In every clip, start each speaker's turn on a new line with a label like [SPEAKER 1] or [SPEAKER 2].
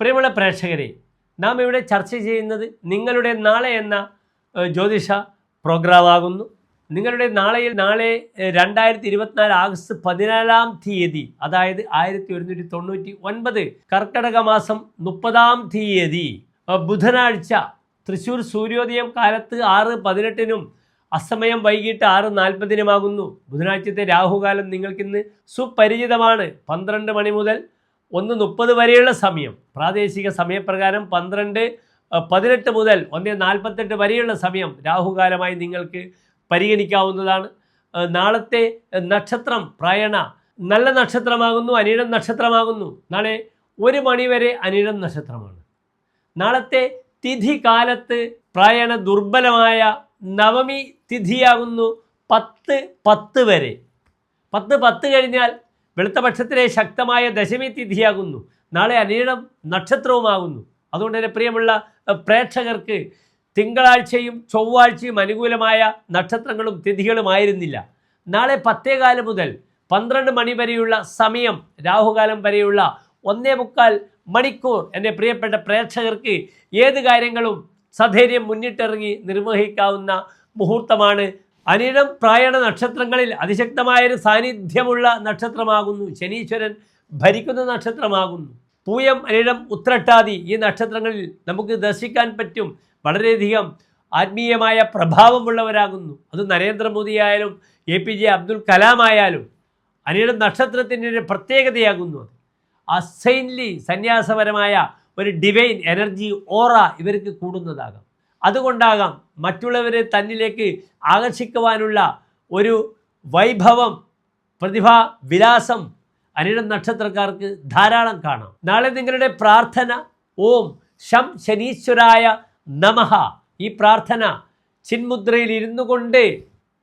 [SPEAKER 1] പ്രിയമുള്ള പ്രേക്ഷകരെ നാം ഇവിടെ ചർച്ച ചെയ്യുന്നത് നിങ്ങളുടെ നാളെ എന്ന ജ്യോതിഷ പ്രോഗ്രാമാകുന്നു. നിങ്ങളുടെ നാളെയിൽ നാളെ രണ്ടായിരത്തി ഇരുപത്തിനാല് ആഗസ്റ്റ് പതിനാലാം തീയതി അതായത് ആയിരത്തി ഒരുന്നൂറ്റി തൊണ്ണൂറ്റി ഒൻപത് കർക്കടക മാസം മുപ്പതാം തീയതി ബുധനാഴ്ച തൃശ്ശൂർ സൂര്യോദയം കാലത്ത് ആറ് പതിനെട്ടിനും അസമയം വൈകിട്ട് ആറ് നാൽപ്പതിനുമാകുന്നു. ബുധനാഴ്ചത്തെ രാഹുകാലം നിങ്ങൾക്കിന്ന് സുപരിചിതമാണ്. പന്ത്രണ്ട് മണി മുതൽ ഒന്ന് മുപ്പത് വരെയുള്ള സമയം. പ്രാദേശിക സമയപ്രകാരം പന്ത്രണ്ട് പതിനെട്ട് മുതൽ ഒന്ന് നാൽപ്പത്തെട്ട് വരെയുള്ള സമയം രാഹുകാലമായി നിങ്ങൾക്ക് പരിഗണിക്കാവുന്നതാണ്. നാളത്തെ നക്ഷത്രം പ്രയണ നല്ല നക്ഷത്രമാകുന്നു അനിഴം നക്ഷത്രമാകുന്നു. നാളെ ഒരു മണിവരെ അനിഴം നക്ഷത്രമാണ്. നാളത്തെ തിഥി കാലത്ത് പ്രയണ ദുർബലമായ നവമി തിഥിയാകുന്നു പത്ത് പത്ത് വരെ. പത്ത് പത്ത് കഴിഞ്ഞാൽ വെളുത്ത പക്ഷത്തിലെ ശക്തമായ ദശമി തിഥിയാകുന്നു. നാളെ അനീണം നക്ഷത്രവുമാകുന്നു. അതുകൊണ്ട് തന്നെ പ്രിയമുള്ള പ്രേക്ഷകർക്ക് തിങ്കളാഴ്ചയും ചൊവ്വാഴ്ചയും അനുകൂലമായ നക്ഷത്രങ്ങളും തിഥികളുമായിരുന്നില്ല നാളെ പത്തേകാൽ മുതൽ പന്ത്രണ്ട് മണി വരെയുള്ള സമയം രാഹുകാലം വരെയുള്ള ഒന്നേ മുക്കാൽ മണിക്കൂർ എന്റെ പ്രിയപ്പെട്ട പ്രേക്ഷകർക്ക് ഏത് കാര്യങ്ങളും സധൈര്യം മുന്നിട്ടിറങ്ങി നിർവഹിക്കാവുന്ന മുഹൂർത്തമാണ് അനിഴം പ്രായണ നക്ഷത്രങ്ങളിൽ അതിശക്തമായൊരു സാന്നിധ്യമുള്ള നക്ഷത്രമാകുന്നു. ശനീശ്വരൻ ഭരിക്കുന്ന നക്ഷത്രമാകുന്നു. പൂയം അനിഴം ഉത്രട്ടാതി ഈ നക്ഷത്രങ്ങളിൽ നമുക്ക് ദർശിക്കാൻ പറ്റും. വളരെയധികം ആത്മീയമായ പ്രഭാവമുള്ളവരാകുന്നു. അത് നരേന്ദ്രമോദി ആയാലും A P J Abdul Kalam ആയാലും അനിഴം നക്ഷത്രത്തിന്റെ ഒരു പ്രത്യേകതയാകുന്നു അത്. അസൈൻലി സന്യാസപരമായ ഒരു ഡിവൈൻ എനർജി ഓറ ഇവർക്ക് കൂടുന്നതാകാം. അതുകൊണ്ടാകാം മറ്റുള്ളവരെ തന്നിലേക്ക് ആകർഷിക്കുവാനുള്ള ഒരു വൈഭവം പ്രതിഭാ വിലാസം അനിട നക്ഷത്രക്കാർക്ക് ധാരാളം കാണാം. നാളെ നിങ്ങളുടെ പ്രാർത്ഥന ഓം ശം ശനീശ്വരായ നമഹ ഈ പ്രാർത്ഥന ചിന്മുദ്രയിൽ ഇരുന്നു കൊണ്ട്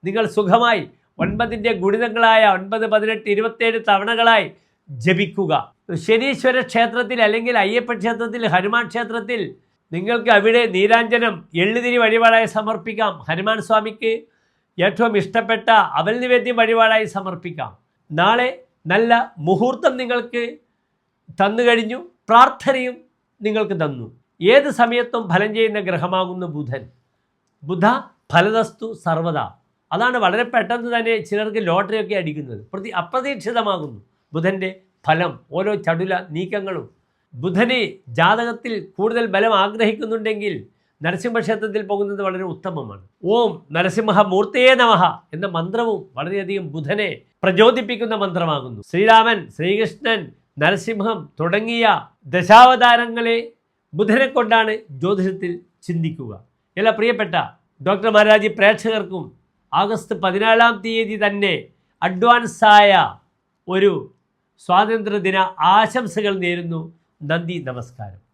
[SPEAKER 1] നിങ്ങൾ സുഖമായി ഒൻപതിന്റെ ഗുണിതങ്ങളായ ഒൻപത് പതിനെട്ട് ഇരുപത്തേഴ് തവണകളായി ജപിക്കുക. ശനീശ്വര ക്ഷേത്രത്തിൽ അല്ലെങ്കിൽ അയ്യപ്പ ക്ഷേത്രത്തിൽ ഹനുമാൻ ക്ഷേത്രത്തിൽ നിങ്ങൾക്ക് അവിടെ നീരാഞ്ജനം എള്ളുതിരി വഴിപാടായി സമർപ്പിക്കാം. ഹനുമാൻ സ്വാമിക്ക് ഏറ്റവും ഇഷ്ടപ്പെട്ട അവൽ നിവേദ്യം വഴിപാടായി സമർപ്പിക്കാം. നാളെ നല്ല മുഹൂർത്തം നിങ്ങൾക്ക് തന്നു കഴിഞ്ഞു. പ്രാർത്ഥനയും നിങ്ങൾക്ക് തന്നു. ഏത് സമയത്തും ഫലം ചെയ്യുന്ന ഗ്രഹമാകുന്നു ബുധൻ. ബുധ ഫലദസ്തു സർവത അതാണ് വളരെ പെട്ടെന്ന് തന്നെ ചിലർക്ക് ലോട്ടറിയൊക്കെ അടിക്കുന്നത്. പ്രതി അപ്രതീക്ഷിതമാകുന്നു. ബുധന്റെ ഫലം ഓരോ ചടുല നീക്കങ്ങളും. ബുധനെ ജാതകത്തിൽ കൂടുതൽ ബലം ആഗ്രഹിക്കുന്നുണ്ടെങ്കിൽ നരസിംഹക്ഷേത്രത്തിൽ പോകുന്നത് വളരെ ഉത്തമമാണ്. ഓം നരസിംഹ മൂർത്തേ നമഹ എന്ന മന്ത്രവും വളരെയധികം ബുധനെ പ്രചോദിപ്പിക്കുന്ന മന്ത്രമാകുന്നു. ശ്രീരാമൻ ശ്രീകൃഷ്ണൻ നരസിംഹം തുടങ്ങിയ ദശാവതാരങ്ങളെ ബുധനെ കൊണ്ടാണ് ജ്യോതിഷത്തിൽ ചിന്തിക്കുക. എല്ലാ പ്രിയപ്പെട്ട ഡോക്ടർ മഹാരാജി പ്രേക്ഷകർക്കും ആഗസ്റ്റ് പതിനാലാം തീയതി തന്നെ അഡ്വാൻസായ ഒരു സ്വാതന്ത്ര്യദിന ആശംസകൾ നേരുന്നു. നന്ദി നമസ്കാരം